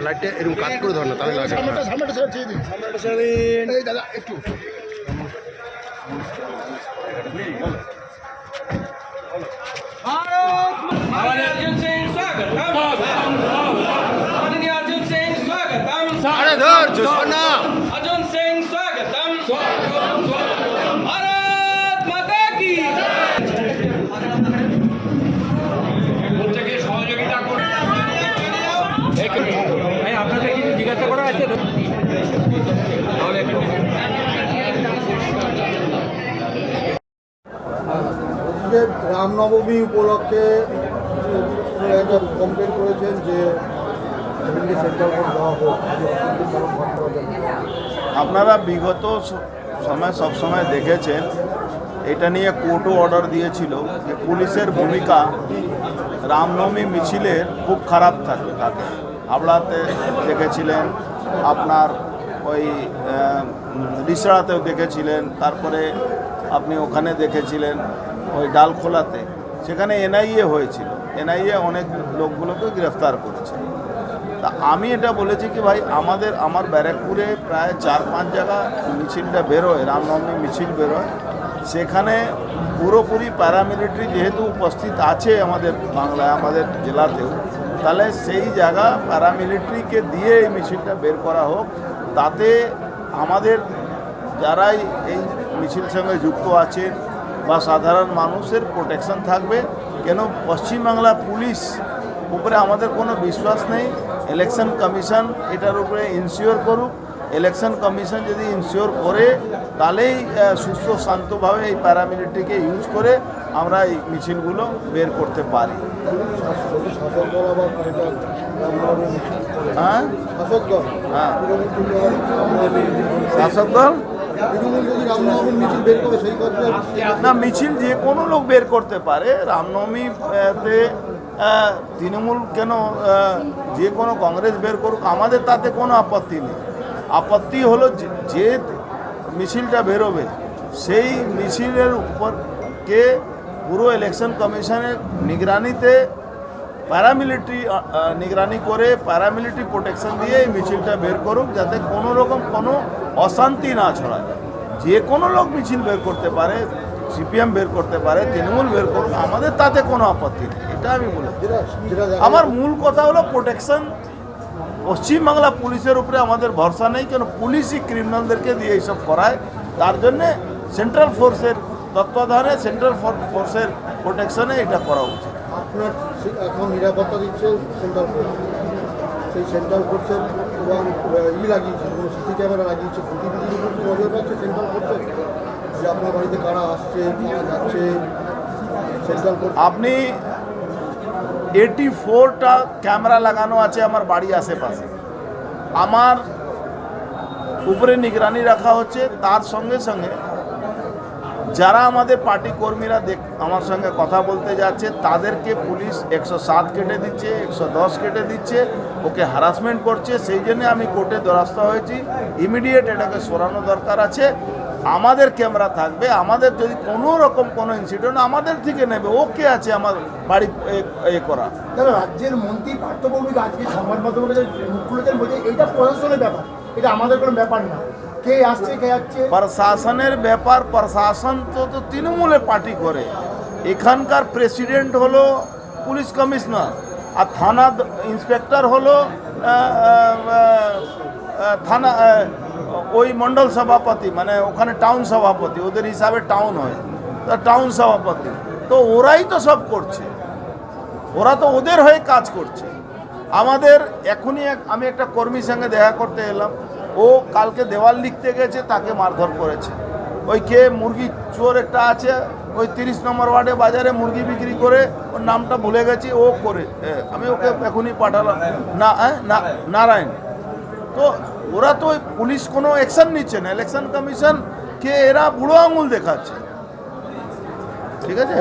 লাইটটা এরকম কাজ করে ধর না তাহলে লাগে দাদা সামনেটা যে রামনবমী উপলক্ষে একটা কমপ্লেন করেছেন যে আপনারা বিগত সময় সব সময় দেখেছেন, এটা নিয়ে কোর্টও অর্ডার দিয়েছিল যে পুলিশের ভূমিকা রামনবমী মিছিলের খুব খারাপ থাকে থাকে। হাবড়াতে দেখেছিলেন, আপনার ওই রিসড়াতেও দেখেছিলেন, তারপরে আপনি ওখানে দেখেছিলেন। ওই ডালখোলাতে সেখানে এনআইএ হয়েছিল। এনআইএ অনেক লোকগুলোকে গ্রেফতার করেছে। তা আমি এটা বলেছি কি ভাই, আমাদের, আমার ব্যারাকপুরে প্রায় চার পাঁচ জায়গা মিছিলটা বেরোয়, রামনবমী মিছিল বেরোয়। সেখানে পুরোপুরি প্যারামিলিটারি যেহেতু উপস্থিত আছে আমাদের বাংলায়, আমাদের জেলাতেও, তাহলে সেই জায়গা প্যারামিলিটারিকে দিয়ে এই মিছিলটা বের করা হোক। তাতে আমাদের যারাই এই মিছিল সঙ্গে যুক্ত আছেন বা সাধারণ মানুষের প্রোটেকশন থাকবে। কেন? পশ্চিমবাংলা পুলিশ উপরে আমাদের কোনো বিশ্বাস নেই। ইলেকশন কমিশন এটার উপরে ইনশিওর করুক। ইলেকশন কমিশন যদি ইনশিওর করে তাহলেই সুস্থ শান্তভাবে এই প্যারামিলিটারিকে ইউজ করে আমরা এই মিছিলগুলো বের করতে পারি। হ্যাঁ? হ্যাঁ। শাসক দল? না, মিছিল যে কোনো লোক বের করতে পারে। রামনবমীতে তৃণমূল কেন যে কোনো কংগ্রেস বের করুক, আমাদের তাতে কোনো আপত্তি নেই। আপত্তি হলো যে মিছিলটা বেরোবে, সেই মিছিলের উপর কে পুরো ইলেকশন কমিশনের নিগরানিতে প্যারামিলিটারি নিগরানি করে প্যারামিলিটারি প্রোটেকশন দিয়ে এই মিছিলটা বের করুক যাতে কোনো রকম কোনো অশান্তি না ছড়ায়। যে কোনো লোক মিছিল বের করতে পারে, সিপিএম বের করতে পারে, তৃণমূল বের করুক, আমাদের তাতে কোনো আপত্তি নেই। এটা আমি বলে আমার মূল কথা হলো প্রোটেকশন পশ্চিমবাংলা পুলিশের উপরে আমাদের ভরসা নেই, কেন পুলিশই ক্রিমিনালদেরকে দিয়ে এইসব করায়। তার জন্যে সেন্ট্রাল ফোর্সের তত্ত্বাবধানে সেন্ট্রাল ফোর্সের প্রোটেকশনে এটা করা উচিত। আপনার এখন নিরাপত্তা দিচ্ছে সেন্ট্রাল ফোর্স সেই সেন্ট্রাল ফোর্সের এবং ই লাগিয়েছে, কোনো সিসি ক্যামেরা লাগিয়েছে গতিবিধির উপর কি নজর রাখছে সেন্ট্রাল ফোর্সের যে আপনার বাড়িতে কারা আসছে, কারা যাচ্ছে, সেন্ট্রাল ফোর্স আপনি এইটি ফোরটা ক্যামেরা লাগানো আছে আমার বাড়ি আশেপাশে। আমার উপরে নিগরানি রাখা হচ্ছে, তার সঙ্গে সঙ্গে যারা আমাদের পার্টি কর্মীরা দেখ আমার সঙ্গে কথা বলতে যাচ্ছে, তাদেরকে পুলিশ একশো সাত কেটে দিচ্ছে, একশো দশ কেটে দিচ্ছে, ওকে হ্যারাসমেন্ট করছে। সেই জন্য আমি কোর্টে দ্বারস্থ হয়েছি। ইমিডিয়েট এটাকে সরানো দরকার আছে। আমাদের ক্যামেরা থাকবে। আমাদের যদি কোনো রকম কোনো ইনসিডেন্ট আমাদের থেকে নেবে। ওকে আছে আমার বাড়ি এ- করা? রাজ্যের মন্ত্রী পার্থ আজকে সংবাদ মাধ্যমের বলছে এটা প্রশাসনের ব্যাপার। এটা আমাদের কোনো ব্যাপার না। কে আসছে, কে যাচ্ছে? প্রশাসনের ব্যাপার, প্রশাসন তো তো তৃণমূলে পার্টি করে। এখানকার প্রেসিডেন্ট হলো পুলিশ কমিশনার আর থানা ইন্সপেক্টর হলো থানা ওই মণ্ডল সভাপতি মানে ওখানে টাউন সভাপতি, ওদের হিসাবে টাউন হয়। তা টাউন সভাপতি। তো ওরাই তো সব করছে। ওরা তো ওদের হয়ে কাজ করছে। আমাদের এখনই আমি একটা কর্মীর সঙ্গে দেখা করতে এলাম। ও কালকে দেওয়াল লিখতে গেছে তাকে মারধর করেছে। ওই কে মুরগি চোর একটা আছে ওই তিরিশ নম্বর ওয়ার্ডে বাজারে মুরগি বিক্রি করে ওর নামটা ভুলে গেছি ও করে আমি ওকে এখনই পাঠালাম। না হ্যাঁ, না নারায়ণ। তো ওরা তো ওই পুলিশ কোনো অ্যাকশন নিচ্ছে না। ইলেকশন কমিশন কে এরা বুড়ো আঙুল দেখাচ্ছে। ঠিক আছে?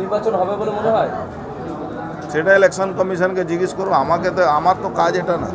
নির্বাচন হবে বলে মনে হয়। সেটা ইলেকশন কমিশনকে জিজ্ঞেস করব আমাকে তো আমার তো কাজ এটা না।